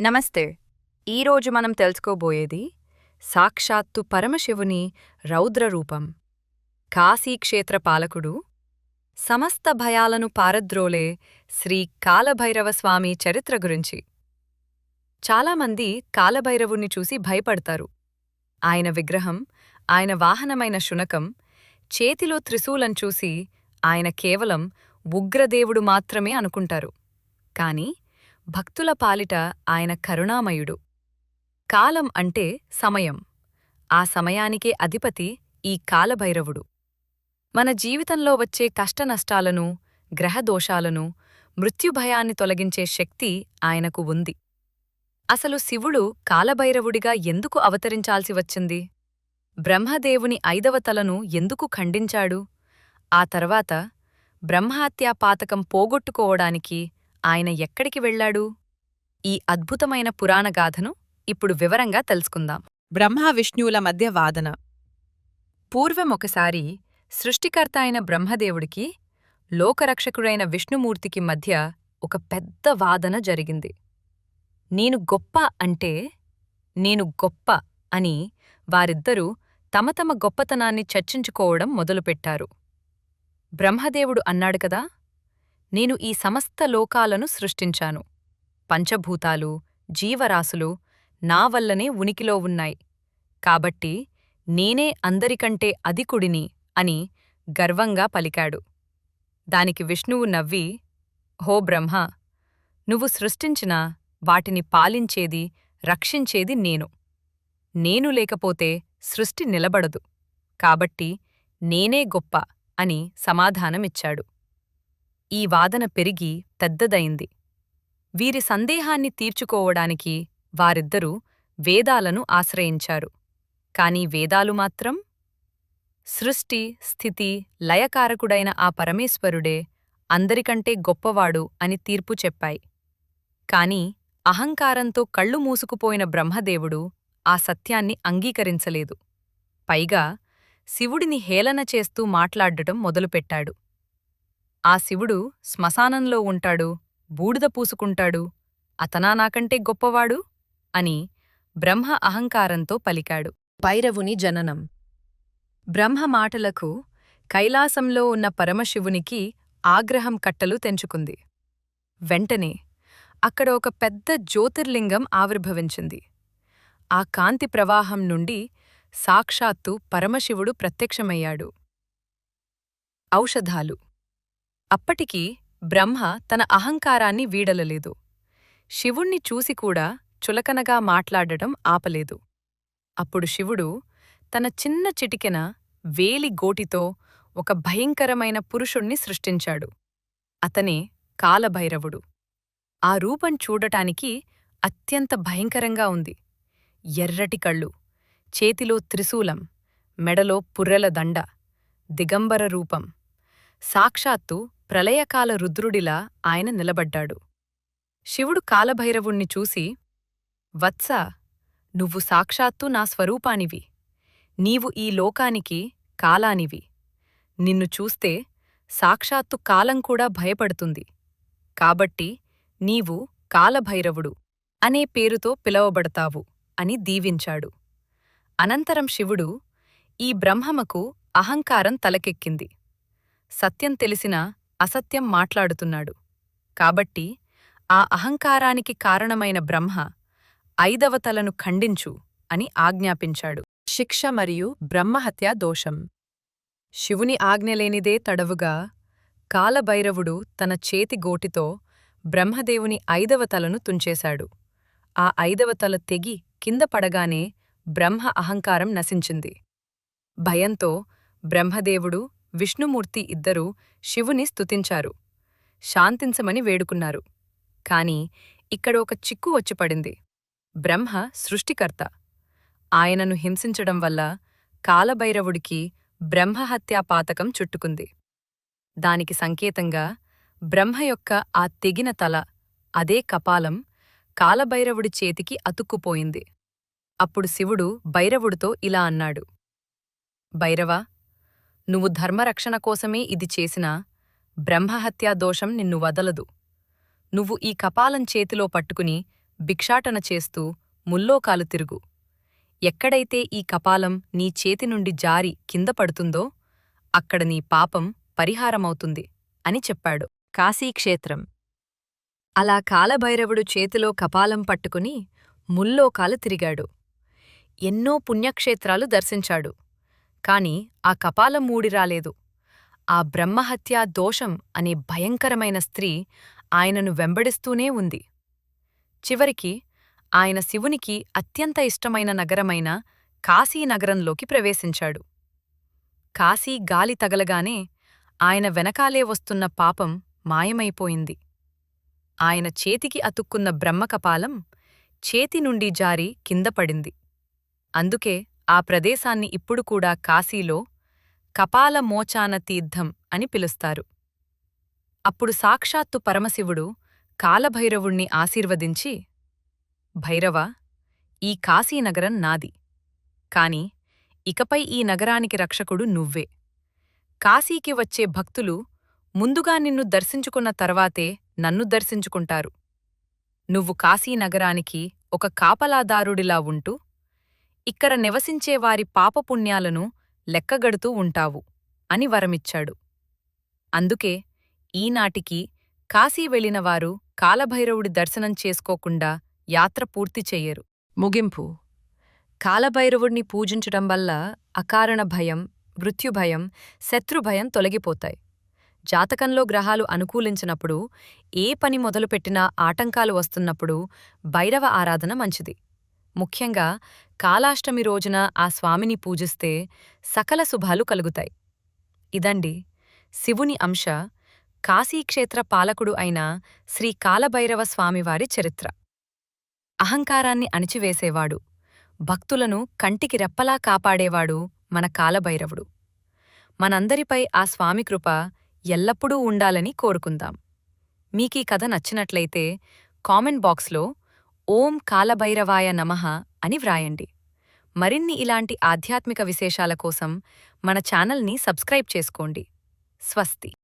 నమస్తే. ఈరోజు మనం తెలుసుకోబోయేది సాక్షాత్తు పరమశివుని రౌద్రరూపం. కాశీక్షేత్ర పాలకుడు సమస్త భయాలను పారద్రోలే శ్రీ కాలభైరవస్వామి చరిత్ర గురించి. చాలామంది కాలభైరవుణ్ణి చూసి భయపడతారు. ఆయన విగ్రహం ఆయన వాహనమైన శునకం చేతిలో త్రిశూలం చూసి ఆయన కేవలం ఉగ్రదేవుడు మాత్రమే అనుకుంటారు. కాని భక్తుల పాలిట ఆయన కరుణామయుడు. కాలం అంటే సమయం. ఆ సమయానికే అధిపతి ఈ కాలభైరవుడు. మన జీవితంలో వచ్చే కష్టనష్టాలను గ్రహదోషాలను మృత్యుభయాన్ని తొలగించే శక్తి ఆయనకు ఉంది. అసలు శివుడు కాలభైరవుడిగా ఎందుకు అవతరించాల్సి వచ్చింది? బ్రహ్మదేవుని ఐదవ తలను ఎందుకు ఖండించాడు? ఆ తర్వాత బ్రహ్మహత్యా పాతకం పోగొట్టుకోవడానికి ఆయన ఎక్కడికి వెళ్ళాడు? ఈ అద్భుతమైన పురాణగాథను ఇప్పుడు వివరంగా తెలుసుకుందాం. బ్రహ్మ విష్ణువుల మధ్య వాదన. పూర్వం ఒకసారి సృష్టికర్త అయిన బ్రహ్మదేవుడికి లోకరక్షకుడైన విష్ణుమూర్తికి మధ్య ఒక పెద్ద వాదన జరిగింది. నేను గొప్ప అంటే నేను గొప్ప అని వారిద్దరూ తమ తమ గొప్పతనాన్ని చర్చించుకోవడం మొదలుపెట్టారు. బ్రహ్మదేవుడు అన్నాడు కదా నేను ఈ సమస్త లోకాలను సృష్టించాను. పంచభూతాలు జీవరాశులు నా వల్లనే ఉనికిలో ఉన్నాయి. కాబట్టి నేనే అందరికంటే అధికుడిని అని గర్వంగా పలికాడు. దానికి విష్ణువు నవ్వి హో బ్రహ్మ నువ్వు సృష్టించిన వాటిని పాలించేది రక్షించేది నేను. నేను లేకపోతే సృష్టి నిలబడదు. కాబట్టి నేనే గొప్ప అని సమాధానమిచ్చాడు. ఈ వాదన పెరిగి పెద్దదయింది వీరి సందేహాన్ని తీర్చుకోవడానికి వారిద్దరూ వేదాలను ఆశ్రయించారు. కాని వేదాలు మాత్రం? సృష్టి స్థితి లయకారకుడైన ఆ పరమేశ్వరుడే అందరికంటే గొప్పవాడు అని తీర్పు చెప్పాయి. కాని అహంకారంతో కళ్ళు మూసుకుపోయిన బ్రహ్మదేవుడు ఆ సత్యాన్ని అంగీకరించలేదు. పైగా శివుడిని హేళన చేస్తూ మాట్లాడటం మొదలుపెట్టాడు. ఆ శివుడు శ్మశానంలో ఉంటాడు బూడిద పూసుకుంటాడు అతనా నాకంటే గొప్పవాడు? అని బ్రహ్మ అహంకారంతో పలికాడు. భైరవుని జననం. బ్రహ్మ మాటలకు కైలాసంలో ఉన్న పరమశివునికి ఆగ్రహం కట్టలు తెంచుకుంది. వెంటనే అక్కడ ఒక పెద్ద జ్యోతిర్లింగం ఆవిర్భవించింది. ఆ కాంతి ప్రవాహం నుండి సాక్షాత్తు పరమశివుడు ప్రత్యక్షమయ్యాడు. ఔషధాలు. అప్పటికి బ్రహ్మ తన అహంకారాన్ని వీడలలేదు. శివుణ్ణి చూసికూడా చులకనగా మాట్లాడటం ఆపలేదు. అప్పుడు శివుడు తన చిన్న చిటికెన వేలి గోటితో ఒక భయంకరమైన పురుషుణ్ణి సృష్టించాడు. అతనే కాలభైరవుడు. ఆ రూపం చూడటానికి అత్యంత భయంకరంగా ఉంది. ఎర్రటి కళ్ళు చేతిలో త్రిశూలం మెడలో పుర్రెల దండ దిగంబర రూపం సాక్షాత్తు ప్రళయకాల రుద్రుడిలా ఆయన నిలబడ్డాడు. శివుడు కాలభైరవుణ్ణి చూసి వత్సా నువ్వు సాక్షాత్తు నా స్వరూపానివి. నీవు ఈ లోకానికి కాలానివి. నిన్ను చూస్తే సాక్షాత్తు కాలం కూడా భయపడుతుంది. కాబట్టి నీవు కాలభైరవుడు అనే పేరుతో పిలవబడతావు అని దీవించాడు. అనంతరం శివుడు ఈ బ్రహ్మమకు అహంకారం తలకెక్కింది. సత్యం తెలిసినా అసత్యం మాట్లాడుతున్నాడు. కాబట్టి ఆ అహంకారానికి కారణమైన బ్రహ్మ ఐదవతలను ఖండించు అని ఆజ్ఞాపించాడు. శిక్ష మరియు బ్రహ్మహత్యా దోషం. శివుని ఆజ్ఞలేనిదే తడవుగా కాలభైరవుడు తన చేతి గోటితో బ్రహ్మదేవుని ఐదవతలను తుంచేశాడు. ఆ ఐదవతల తెగి కింద పడగానే బ్రహ్మ అహంకారం నశించింది. భయంతో బ్రహ్మదేవుడు విష్ణుమూర్తి ఇద్దరూ శివుని స్తుతించారు. శాంతించమని వేడుకున్నారు. కాని ఇక్కడ ఒక చిక్కు వచ్చిపడింది. బ్రహ్మ సృష్టికర్త. ఆయనను హింసించడం వల్ల కాలభైరవుడికి బ్రహ్మహత్యాపాతకం చుట్టుకుంది. దానికి సంకేతంగా బ్రహ్మ యొక్క ఆ తెగిన తల అదే కపాలం కాలభైరవుడి చేతికి అతుక్కుపోయింది. అప్పుడు శివుడు భైరవుడితో ఇలా అన్నాడు. భైరవా నువ్వు ధర్మరక్షణ కోసమే ఇది చేసినా బ్రహ్మహత్యా దోషం నిన్ను వదలదు. నువ్వు ఈ కపాలం చేతిలో పట్టుకుని భిక్షాటన చేస్తూ ముల్లోకాలు తిరుగు. ఎక్కడైతే ఈ కపాలం నీ చేతి నుండి జారి కింద పడుతుందో అక్కడ నీ పాపం పరిహారమవుతుంది అని చెప్పాడు కాశీక్షేత్రం. అలా కాలభైరవుడు చేతిలో కపాలం పట్టుకుని ముల్లోకాలు తిరిగాడు. ఎన్నో పుణ్యక్షేత్రాలు దర్శించాడు. కాని ఆ కపాలం మూడిరాలేదు ఆ బ్రహ్మహత్యా దోషం అనే భయంకరమైన స్త్రీ ఆయనను వెంబడిస్తూనే ఉంది. చివరికి ఆయన శివునికి అత్యంత ఇష్టమైన నగరమైన కాశీనగరంలోకి ప్రవేశించాడు. కాశీ గాలి తగలగానే ఆయన వెనకాలే వస్తున్న పాపం మాయమైపోయింది. ఆయన చేతికి అతుక్కున్న బ్రహ్మకపాలం చేతి నుండి జారి కింద పడింది. అందుకే ఆ ప్రదేశాన్ని ఇప్పుడు కూడా కాశీలో కపాలమోచాన తీర్థం అని పిలుస్తారు. అప్పుడు సాక్షాత్తు పరమశివుడు కాలభైరవుణ్ణి ఆశీర్వదించి భైరవ ఈ కాశీనగరం నాది. కాని ఇకపై ఈ నగరానికి రక్షకుడు నువ్వే. కాశీకి వచ్చే భక్తులు ముందుగా నిన్ను దర్శించుకున్న తర్వాతే నన్ను దర్శించుకుంటారు. నువ్వు కాశీనగరానికి ఒక కాపలాదారుడిలా ఉంటూ ఇక్కడ నివసించేవారి పాపపుణ్యాలను లెక్కగడుతూ ఉంటావు అని వరమిచ్చాడు. అందుకే ఈనాటికి కాశీ వెళ్ళినవారు కాలభైరవుడి దర్శనం చేసుకోకుండా యాత్ర పూర్తి చెయ్యరు. ముగింపు. కాలభైరవుణ్ణి పూజించడం వల్ల అకారణ భయం మృత్యుభయం శత్రుభయం తొలగిపోతాయి. జాతకంలో గ్రహాలు అనుకూలించినప్పుడు ఏ పని మొదలుపెట్టినా ఆటంకాలు వస్తున్నప్పుడు భైరవ ఆరాధన మంచిది. ముఖ్యంగా కాలాష్టమి రోజున ఆ స్వామిని పూజిస్తే సకల శుభాలు కలుగుతాయి. ఇదండి శివుని అంశ కాశీక్షేత్ర పాలకుడు అయిన శ్రీ కాలభైరవ స్వామివారి చరిత్ర. అహంకారాన్ని అణిచివేసేవాడు భక్తులను కంటికి రెప్పలా కాపాడేవాడు మన కాలభైరవుడు. మనందరిపై ఆ స్వామి కృప ఎల్లప్పుడూ ఉండాలని కోరుకుందాం. మీకీ కథ నచ్చినట్లయితే కామెంట్ బాక్స్లో ఓం కాలభైరవాయ నమః అని వ్రాయండి. మరిన్ని ఇలాంటి ఆధ్యాత్మిక విశేషాల కోసం మన ఛానల్ని సబ్స్క్రైబ్ చేసుకోండి. స్వస్తి.